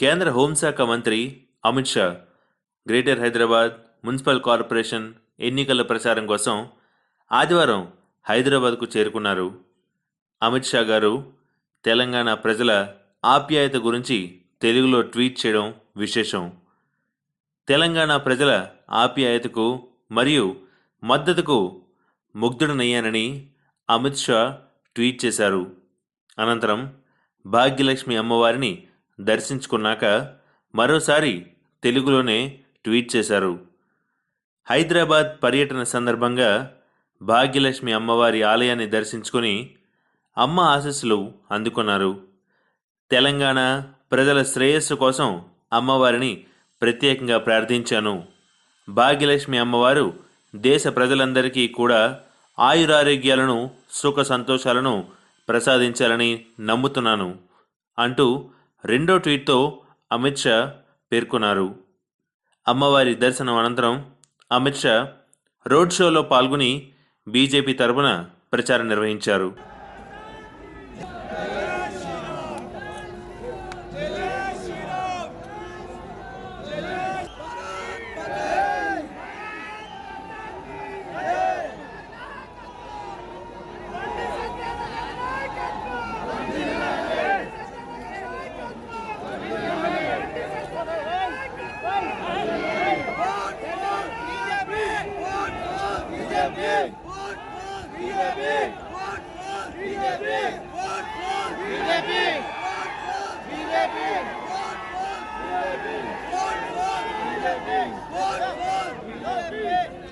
కేంద్ర హోంశాఖ మంత్రి Amit Shah greater Hyderabad municipal corporation ఎన్నికల ప్రచారం కోసం ఆదివారం హైదరాబాద్కు చేరుకున్నారు. అమిత్ షా గారు తెలంగాణ ప్రజల ఆప్యాయత గురించి తెలుగులో ట్వీట్ చేయడం విశేషం. తెలంగాణ ప్రజల ఆప్యాయతకు మరియు మద్దతుకు ముగ్ధుడనయ్యానని అమిత్ షా ట్వీట్ చేశారు. అనంతరం భాగ్యలక్ష్మి అమ్మవారిని దర్శించుకున్నాక మరోసారి తెలుగులోనే ట్వీట్ చేశారు. హైదరాబాద్ పర్యటన సందర్భంగా భాగ్యలక్ష్మి అమ్మవారి ఆలయాన్ని దర్శించుకుని అమ్మ ఆశస్సులు అందుకున్నారు. తెలంగాణ ప్రజల శ్రేయస్సు కోసం అమ్మవారిని ప్రత్యేకంగా ప్రార్థించాను. భాగ్యలక్ష్మి అమ్మవారు దేశ ప్రజలందరికీ కూడా ఆయురారోగ్యాలను సుఖ సంతోషాలను ప్రసాదించాలని నమ్ముతున్నాను అంటూ రెండో ట్వీట్తో అమిత్ షా పేర్కొన్నారు. అమ్మవారి దర్శనం అనంతరం అమిత్ షా రోడ్ షోలో పాల్గొని బీజేపీ తరపున ప్రచారం నిర్వహించారు. Ridebek! Ridebek! Ridebek! Ridebek! Ridebek!